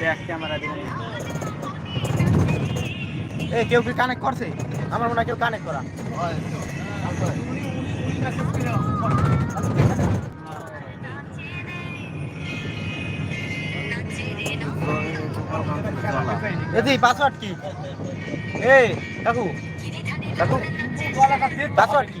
Back camera দিয়ে এ কেউ কি কানেক্ট করছে? আমার মনে হয় কেউ কানেক্ট করা। এদি পাসওয়ার্ড কি? এই কাকু। কাকু পাসওয়ার্ড কি?